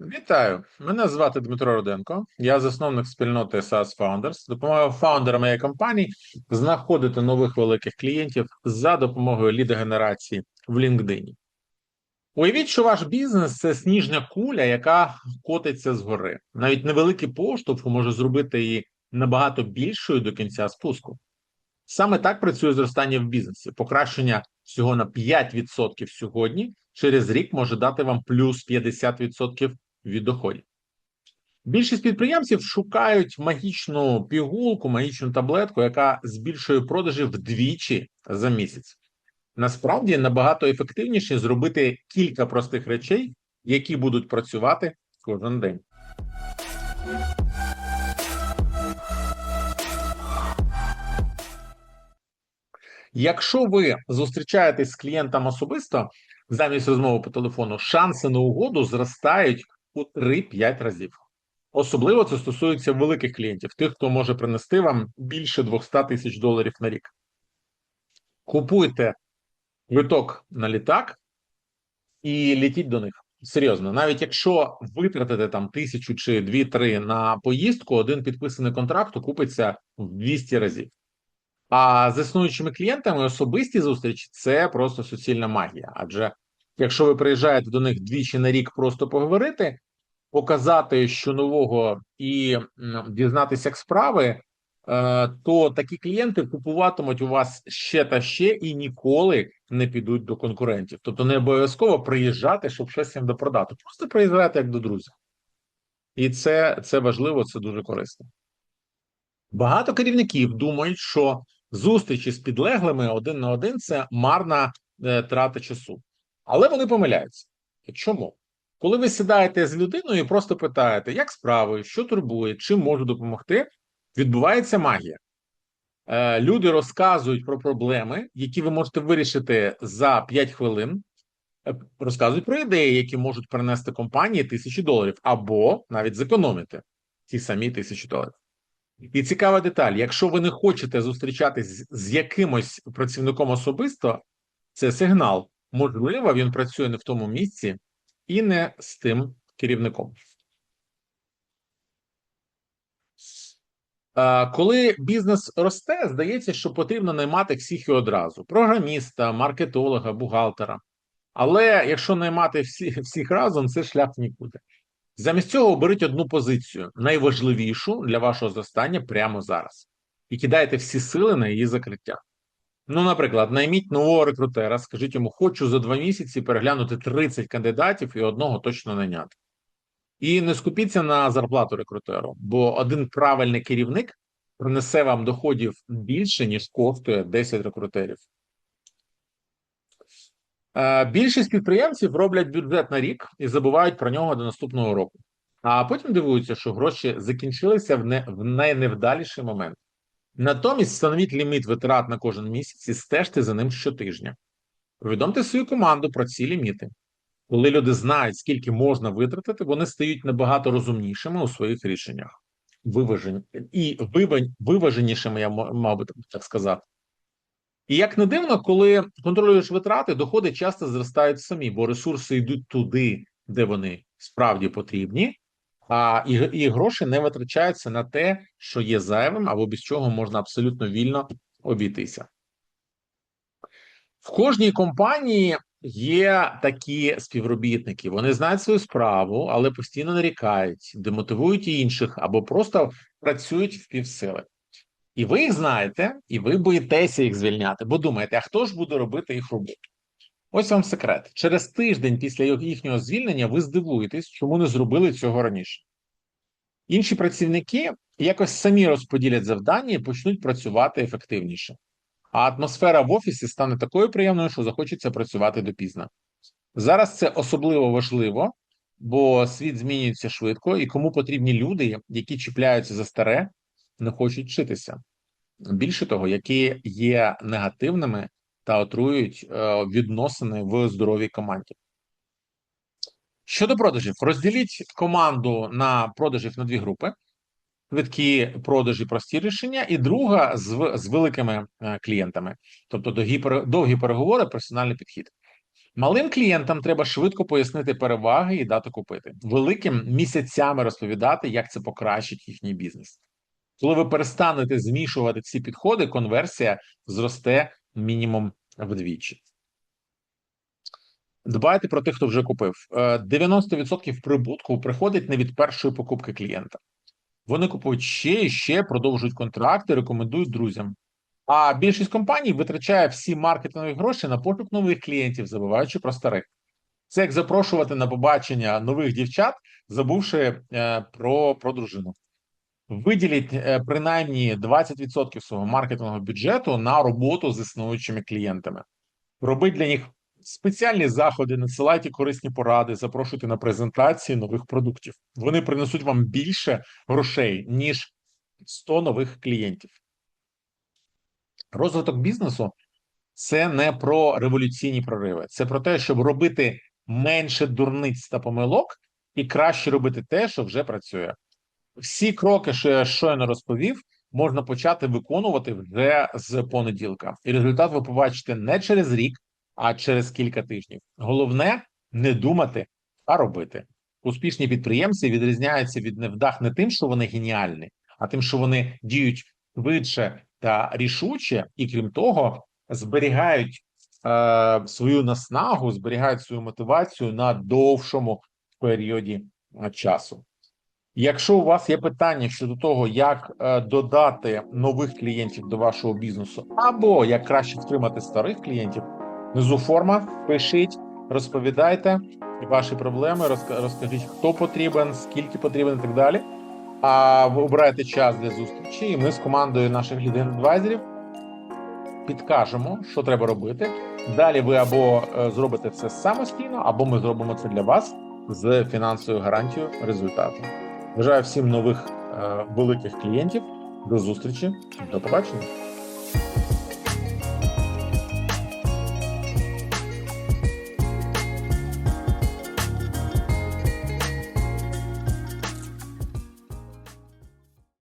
Вітаю! Мене звати Дмитро Руденко. Я засновник спільноти SaaS Founders. Допомагаю фаундерам моєї компанії знаходити нових великих клієнтів за допомогою лідогенерації в LinkedIn. Уявіть, що ваш бізнес це сніжна куля, яка котиться згори. Навіть невеликий поштовх може зробити її набагато більшою до кінця спуску. Саме так працює зростання в бізнесі. Покращення всього на 5% сьогодні через рік може дати вам плюс 50% від доходів. Більшість підприємців шукають магічну пігулку, магічну таблетку, яка збільшує продажі вдвічі за місяць. Насправді набагато ефективніше зробити кілька простих речей, які будуть працювати кожен день. Якщо ви зустрічаєтесь з клієнтом особисто замість розмови по телефону, шанси на угоду зростають у 3-5 разів. Особливо це стосується великих клієнтів, тих, хто може принести вам більше 200 тисяч доларів на рік. Купуйте квиток на літак і літіть до них. Серйозно, навіть якщо витратите там тисячу чи дві-три на поїздку, один підписаний контракт окупиться в 200 разів. А з існуючими клієнтами особисті зустрічі це просто суцільна магія. Адже якщо ви приїжджаєте до них двічі на рік просто поговорити, показати, що нового і дізнатися, як справи, е, то такі клієнти купуватимуть у вас ще та ще і ніколи не підуть до конкурентів. Тобто не обов'язково приїжджати, щоб щось їм допродати. Просто приїжджати як до друзів. І це, це важливо, це дуже корисно. Багато керівників думають, що зустрічі з підлеглими один на один це марна е, трата часу. Але вони помиляються. Чому? Коли ви сідаєте з людиною і просто питаєте, як справи, що турбує, чим можу допомогти, відбувається магія. Е, люди розказують про проблеми, які ви можете вирішити за 5 хвилин, е, розказують про ідеї, які можуть принести компанії тисячі доларів, або навіть зекономити ті самі тисячі доларів. І цікава деталь: якщо ви не хочете зустрічатись з- з якимось працівником особисто, це сигнал. Можливо, він працює не в тому місці і не з тим керівником. Коли бізнес росте, здається, що потрібно наймати всіх і одразу: програміста, маркетолога, бухгалтера. Але якщо наймати всі, всіх разом, це шлях нікуди. Замість цього оберіть одну позицію, найважливішу для вашого зростання прямо зараз, і кидайте всі сили на її закриття. Ну, наприклад, найміть нового рекрутера, скажіть йому, хочу за два місяці переглянути 30 кандидатів і одного точно найняти. І не скупіться на зарплату рекрутеру, бо один правильний керівник принесе вам доходів більше, ніж коштує 10 рекрутерів. Е, Більшість підприємців роблять бюджет на рік і забувають про нього до наступного року. А потім дивуються, що гроші закінчилися в, не, в найневдаліший момент. Натомість встановіть ліміт витрат на кожен місяць і стежте за ним щотижня. Повідомте свою команду про ці ліміти. Коли люди знають, скільки можна витратити, вони стають набагато розумнішими у своїх рішеннях. Виважені і виваженішими, я мав би так сказати. І як не дивно, коли контролюєш витрати, доходи часто зростають самі, бо ресурси йдуть туди, де вони справді потрібні, а і, і гроші не витрачаються на те, що є зайвим, або без чого можна абсолютно вільно обійтися. В кожній компанії є такі співробітники. Вони знають свою справу, але постійно нарікають, демотивують інших або просто працюють в півсили. І ви їх знаєте, і ви боїтеся їх звільняти, бо думаєте, а хто ж буде робити їх роботу? Ось вам секрет. Через тиждень після їхнього звільнення ви здивуєтесь, чому не зробили цього раніше. Інші працівники якось самі розподілять завдання і почнуть працювати ефективніше. А атмосфера в офісі стане такою приємною, що захочеться працювати допізно. Зараз це особливо важливо, бо світ змінюється швидко, і кому потрібні люди, які чіпляються за старе, не хочуть вчитися. Більше того, які є негативними та отруюють е, відносини в здоровій команді. Щодо продажів, розділіть команду на продажів на дві групи: швидкі продажі, прості рішення, і друга з, з великими е, клієнтами, тобто довгі переговори, персональний підхід. Малим клієнтам треба швидко пояснити переваги і дати купити. Великим місяцями розповідати, як це покращить їхній бізнес. Коли ви перестанете змішувати ці підходи, конверсія зросте мінімум вдвічі. Дбайте про тих, хто вже купив. Е, 90% прибутку приходить не від першої покупки клієнта. Вони купують ще і ще, продовжують контракти, рекомендують друзям. А більшість компаній витрачає всі маркетингові гроші на пошук нових клієнтів, забуваючи про старих. Це як запрошувати на побачення нових дівчат, забувши е, про, про дружину. Виділіть е, принаймні 20% свого маркетингового бюджету на роботу з існуючими клієнтами. Робіть для них спеціальні заходи, надсилайте корисні поради, запрошуйте на презентації нових продуктів. Вони принесуть вам більше грошей, ніж 100 нових клієнтів. Розвиток бізнесу це не про революційні прориви, це про те, щоб робити менше дурниць та помилок і краще робити те, що вже працює. Всі кроки, що я щойно розповів, можна почати виконувати вже з понеділка, і результат ви побачите не через рік, а через кілька тижнів. Головне не думати, а робити. Успішні підприємці відрізняються від невдах не тим, що вони геніальні, а тим, що вони діють швидше та рішуче, і крім того, зберігають е, свою наснагу, зберігають свою мотивацію на довшому періоді е, часу. Якщо у вас є питання щодо того, як е, додати нових клієнтів до вашого бізнесу, або як краще втримати старих клієнтів, внизу форма, пишіть, розповідайте ваші проблеми, розка- розкажіть, хто потрібен, скільки потрібен і так далі. А ви обираєте час для зустрічі, і ми з командою наших адвайзерів підкажемо, що треба робити. Далі ви або е, зробите це самостійно, або ми зробимо це для вас з фінансовою гарантією результату. Бажаю всім нових е, великих клієнтів. До зустрічі, до побачення.